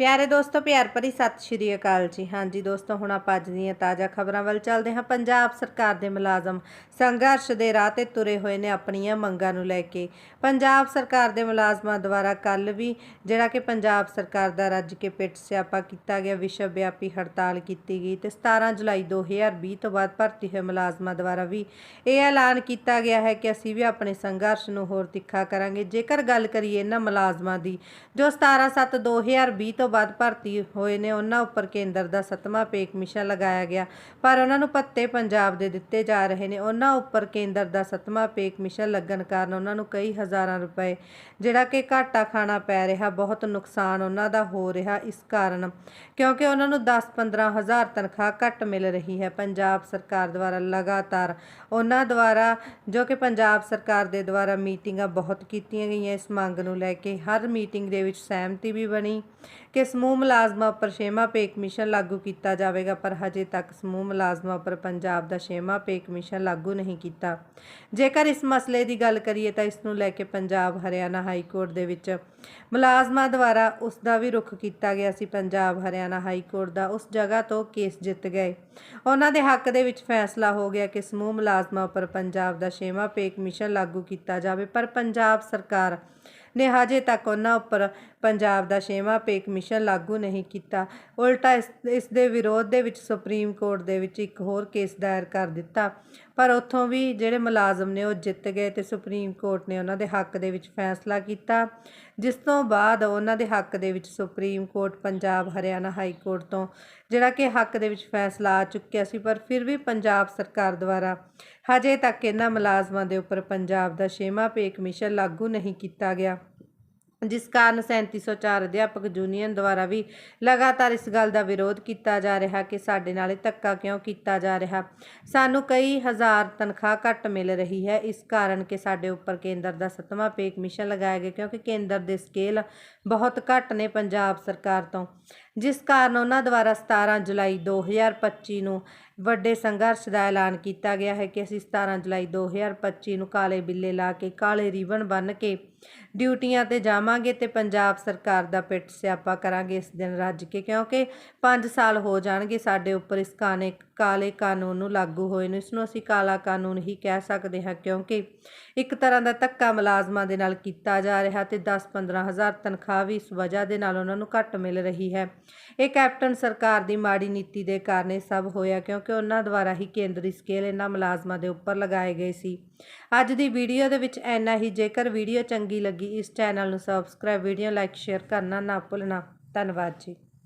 ਪਿਆਰੇ ਦੋਸਤੋ, ਪਿਆਰ ਭਰੀ ਸਤਿ ਸ਼੍ਰੀ ਅਕਾਲ ਜੀ। ਹਾਂਜੀ ਦੋਸਤੋ, ਹੁਣ ਆਪਾਂ ਅੱਜ ਦੀਆਂ ਤਾਜ਼ਾ ਖਬਰਾਂ ਵੱਲ ਚੱਲਦੇ ਹਾਂ। ਪੰਜਾਬ ਸਰਕਾਰ ਦੇ ਮੁਲਾਜ਼ਮ ਸੰਘਰਸ਼ ਦੇ ਰਾਹ ਤੇ ਤੁਰੇ ਹੋਏ ਨੇ ਆਪਣੀਆਂ ਮੰਗਾਂ ਨੂੰ ਲੈ ਕੇ। ਪੰਜਾਬ ਸਰਕਾਰ ਦੇ ਮੁਲਾਜ਼ਮਾਂ ਦੁਆਰਾ ਕੱਲ ਵੀ ਜਿਹੜਾ ਕਿ ਪੰਜਾਬ ਸਰਕਾਰ ਦਾ ਰੱਜ ਕੇ ਪਿੱਟ ਸਿਆਪਾ ਕੀਤਾ ਗਿਆ, ਵਿਸ਼ਵ ਵਿਆਪੀ ਹੜਤਾਲ ਕੀਤੀ ਗਈ ਤੇ 17 ਜੁਲਾਈ 2020 ਤੋਂ ਬਾਅਦ ਭਰਤੀ ਹੋਏ ਮੁਲਾਜ਼ਮਾਂ ਦੁਆਰਾ ਵੀ ਇਹ ਐਲਾਨ ਕੀਤਾ ਗਿਆ ਹੈ ਕਿ ਅਸੀਂ ਵੀ ਆਪਣੇ ਸੰਘਰਸ਼ ਨੂੰ ਹੋਰ ਤਿੱਖਾ ਕਰਾਂਗੇ। ਜੇਕਰ ਗੱਲ ਕਰੀਏ ਇਹਨਾਂ ਮੁਲਾਜ਼ਮਾਂ ਦੀ, ਜੋ 17/7/2020 ਤੋਂ ਬਾਅਦ ਭਰਤੀ ਹੋਏ ਨੇ, ਉਹਨਾਂ ਉੱਪਰ ਕੇਂਦਰ ਦਾ ਸੱਤਵਾਂ ਪੇ ਕਮਿਸ਼ਨ ਲਗਾਇਆ ਗਿਆ। ਪਰ ਉਹਨਾਂ ਨੂੰ ਭੱਤੇ ਪੰਜਾਬ ਦੇ ਦਿੱਤੇ ਜਾ ਰਹੇ ਨੇ। ਉਹਨਾਂ ਉੱਪਰ ਕੇਂਦਰ ਦਾ ਸੱਤਵਾਂ ਪੇ ਕਮਿਸ਼ਨ ਲੱਗਣ ਕਾਰਨ ਉਹਨਾਂ ਨੂੰ ਕਈ ਹਜ਼ਾਰਾਂ ਰੁਪਏ, ਜਿਹੜਾ ਕਿ ਘਾਟਾ ਖਾਣਾ ਪੈ ਰਿਹਾ, ਬਹੁਤ ਨੁਕਸਾਨ ਉਹਨਾਂ ਦਾ ਹੋ ਰਿਹਾ ਇਸ ਕਾਰਨ। ਕਿਉਂਕਿ ਉਹਨਾਂ ਨੂੰ 10-15 ਹਜ਼ਾਰ ਤਨਖਾਹ ਘੱਟ ਮਿਲ ਰਹੀ ਹੈ। ਪੰਜਾਬ ਸਰਕਾਰ ਦੁਆਰਾ ਲਗਾਤਾਰ ਉਹਨਾਂ ਦੁਆਰਾ, ਜੋ ਕਿ ਪੰਜਾਬ ਸਰਕਾਰ ਦੇ ਦੁਆਰਾ ਮੀਟਿੰਗਾਂ ਬਹੁਤ ਕੀਤੀਆਂ ਗਈਆਂ। ਇਸ ਮੰਗ ਨੂੰ ਲੈ ਕੇ ਹਰ ਮੀਟਿੰਗ ਦੇ ਵਿੱਚ ਸਹਿਮਤੀ ਵੀ ਬਣੀ। ਕਿ ਸਮੂਹ ਮੁਲਾਜ਼ਮਾਂ ਉੱਪਰ ਛੇਵਾਂ ਪੇ ਕਮਿਸ਼ਨ ਲਾਗੂ ਕੀਤਾ ਜਾਵੇਗਾ, ਪਰ ਹਜੇ ਤੱਕ ਸਮੂਹ ਮੁਲਾਜ਼ਮਾਂ ਉੱਪਰ ਪੰਜਾਬ ਦਾ ਛੇਵਾਂ ਪੇ ਕਮਿਸ਼ਨ ਲਾਗੂ ਨਹੀਂ ਕੀਤਾ। ਜੇਕਰ ਇਸ ਮਸਲੇ ਦੀ ਗੱਲ ਕਰੀਏ ਤਾਂ ਇਸ ਨੂੰ ਲੈ ਕੇ ਪੰਜਾਬ ਹਰਿਆਣਾ ਹਾਈ ਕੋਰਟ ਦੇ ਵਿੱਚ ਮੁਲਾਜ਼ਮਾਂ ਦੁਆਰਾ ਉਸ ਦਾ ਵੀ ਰੁਖ ਕੀਤਾ ਗਿਆ ਸੀ। ਪੰਜਾਬ ਹਰਿਆਣਾ ਹਾਈ ਕੋਰਟ ਦਾ ਉਸ ਜਗ੍ਹਾ ਤੋਂ ਕੇਸ ਜਿੱਤ ਗਏ। ਉਹਨਾਂ ਦੇ ਹੱਕ ਦੇ ਵਿੱਚ ਫੈਸਲਾ ਹੋ ਗਿਆ ਕਿ ਸਮੂਹ ਮੁਲਾਜ਼ਮਾਂ ਉੱਪਰ ਪੰਜਾਬ ਦਾ ਛੇਵਾਂ ਪੇ ਕਮਿਸ਼ਨ ਲਾਗੂ ਕੀਤਾ ਜਾਵੇ, ਪਰ ਪੰਜਾਬ ਸਰਕਾਰ ਨੇ ਹਜੇ ਤੱਕ ਉਹਨਾਂ ਉੱਪਰ ਪੰਜਾਬ ਦਾ ਛੇਵਾਂ ਪੇ ਕਮਿਸ਼ਨ ਲਾਗੂ ਨਹੀਂ ਕੀਤਾ। ਉਲਟਾ ਇਸ ਇਸ ਦੇ ਵਿਰੋਧ ਦੇ ਵਿੱਚ ਸੁਪਰੀਮ ਕੋਰਟ ਦੇ ਵਿੱਚ ਇੱਕ ਹੋਰ ਕੇਸ ਦਾਇਰ ਕਰ ਦਿੱਤਾ। ਪਰ ਉੱਥੋਂ ਵੀ ਜਿਹੜੇ ਮੁਲਾਜ਼ਮ ਨੇ ਉਹ ਜਿੱਤ ਗਏ ਤੇ ਸੁਪਰੀਮ ਕੋਰਟ ਨੇ ਉਹਨਾਂ ਦੇ ਹੱਕ ਦੇ ਵਿੱਚ ਫੈਸਲਾ ਕੀਤਾ। ਜਿਸ ਤੋਂ ਬਾਅਦ ਉਹਨਾਂ ਦੇ ਹੱਕ ਦੇ ਵਿੱਚ supreme court Punjab, Haryana high court ਤੋਂ ਜਿਹੜਾ ਕਿ ਹੱਕ ਦੇ ਵਿੱਚ ਫੈਸਲਾ ਆ ਚੁੱਕਿਆ ਸੀ, ਪਰ ਫਿਰ ਵੀ ਪੰਜਾਬ ਸਰਕਾਰ ਦੁਆਰਾ ਹਜੇ ਤੱਕ ਇਹਨਾਂ ਮੁਲਾਜ਼ਮਾਂ ਦੇ ਉੱਪਰ ਪੰਜਾਬ ਦਾ ਛੇਵਾਂ ਪੇ ਕਮਿਸ਼ਨ ਲਾਗੂ ਨਹੀਂ ਕੀਤਾ ਗਿਆ। ਜਿਸ ਕਾਰਨ 3704 ਅਧਿਆਪਕ ਯੂਨੀਅਨ ਦੁਆਰਾ ਵੀ ਲਗਾਤਾਰ ਇਸ ਗੱਲ ਦਾ ਵਿਰੋਧ ਕੀਤਾ ਜਾ ਰਿਹਾ ਕਿ ਸਾਡੇ ਨਾਲ ਇਹ ਧੱਕਾ ਕਿਉਂ ਕੀਤਾ ਜਾ ਰਿਹਾ। ਸਾਨੂੰ ਕਈ ਹਜ਼ਾਰ ਤਨਖਾਹ ਘੱਟ ਮਿਲ ਰਹੀ ਹੈ, ਇਸ ਕਾਰਨ ਕਿ ਸਾਡੇ ਉੱਪਰ ਕੇਂਦਰ ਦਾ ਸੱਤਵਾਂ ਪੇ ਕਮਿਸ਼ਨ ਲਗਾਇਆ ਗਿਆ, ਕਿਉਂਕਿ ਕੇਂਦਰ ਦੇ ਸਕੇਲ ਬਹੁਤ ਘੱਟ ਨੇ ਪੰਜਾਬ ਸਰਕਾਰ ਤੋਂ। ਜਿਸ ਕਾਰਨ ਉਹਨਾਂ ਦੁਆਰਾ 17 ਜੁਲਾਈ 2025 ਨੂੰ ਵੱਡੇ ਸੰਘਰਸ਼ ਦਾ ਐਲਾਨ ਕੀਤਾ ਗਿਆ ਹੈ ਕਿ ਅਸੀਂ 17 ਜੁਲਾਈ 2025 ਨੂੰ ਕਾਲੇ ਬਿੱਲੇ ਲਾ ਕੇ ਕਾਲੇ ਰੀਬਨ ਬੰਨ੍ਹ ਕੇ ਡਿਊਟੀਆਂ ਤੇ ਜਾਵਾਂਗੇ ਤੇ ਪੰਜਾਬ ਸਰਕਾਰ ਦਾ ਪਿੱਟ ਸਿਆਪਾ ਕਰਾਂਗੇ ਇਸ ਦਿਨ ਰੱਜ ਕੇ, ਕਿਉਂਕਿ 5 ਸਾਲ ਹੋ ਜਾਣਗੇ ਸਾਡੇ ਉੱਪਰ ਇਸ ਕਾਨੇ, ਕਾਲੇ ਕਾਨੂੰਨ ਨੂੰ ਲਾਗੂ ਹੋਏ ਨੂੰ। ਇਸ ਨੂੰ ਅਸੀਂ ਕਾਲਾ ਕਾਨੂੰਨ ਹੀ ਕਹਿ ਸਕਦੇ ਹਾਂ, ਕਿਉਂਕਿ ਇੱਕ ਤਰ੍ਹਾਂ ਦਾ ਧੱਕਾ ਮੁਲਾਜ਼ਮਾਂ ਦੇ ਨਾਲ ਕੀਤਾ ਜਾ ਰਿਹਾ ਤੇ 10-15 ਹਜ਼ਾਰ ਤਨਖਾਹ ਵੀ ਇਸ ਵਜ੍ਹਾ ਦੇ ਨਾਲ ਉਹਨਾਂ ਨੂੰ ਘੱਟ ਮਿਲ ਰਹੀ ਹੈ। ਇਹ ਕੈਪਟਨ ਸਰਕਾਰ ਦੀ ਮਾੜੀ ਨੀਤੀ ਦੇ ਕਾਰਨ ਇਹ ਸਭ ਹੋਇਆ ਕਿਉਂਕਿ ਉਹਨਾਂ ਦੁਆਰਾ ਹੀ ਕੇਂਦਰੀ ਸਕੇਲ ਇਹਨਾਂ ਮੁਲਾਜ਼ਮਾਂ ਦੇ ਉੱਪਰ ਲਗਾਏ ਗਏ ਸੀ। ਅੱਜ ਦੀ ਵੀਡੀਓ ਦੇ ਵਿੱਚ ਇੰਨਾ ਹੀ। ਜੇਕਰ ਵੀਡੀਓ ਚੰਗੀ ਲੱਗੀ ਇਸ ਚੈਨਲ ਨੂੰ ਸਬਸਕ੍ਰਾਈਬ ਵੀਡੀਓ ਲਾਈਕ ਸ਼ੇਅਰ ਕਰਨਾ ਨਾ ਭੁੱਲਣਾ। ਧੰਨਵਾਦ ਜੀ।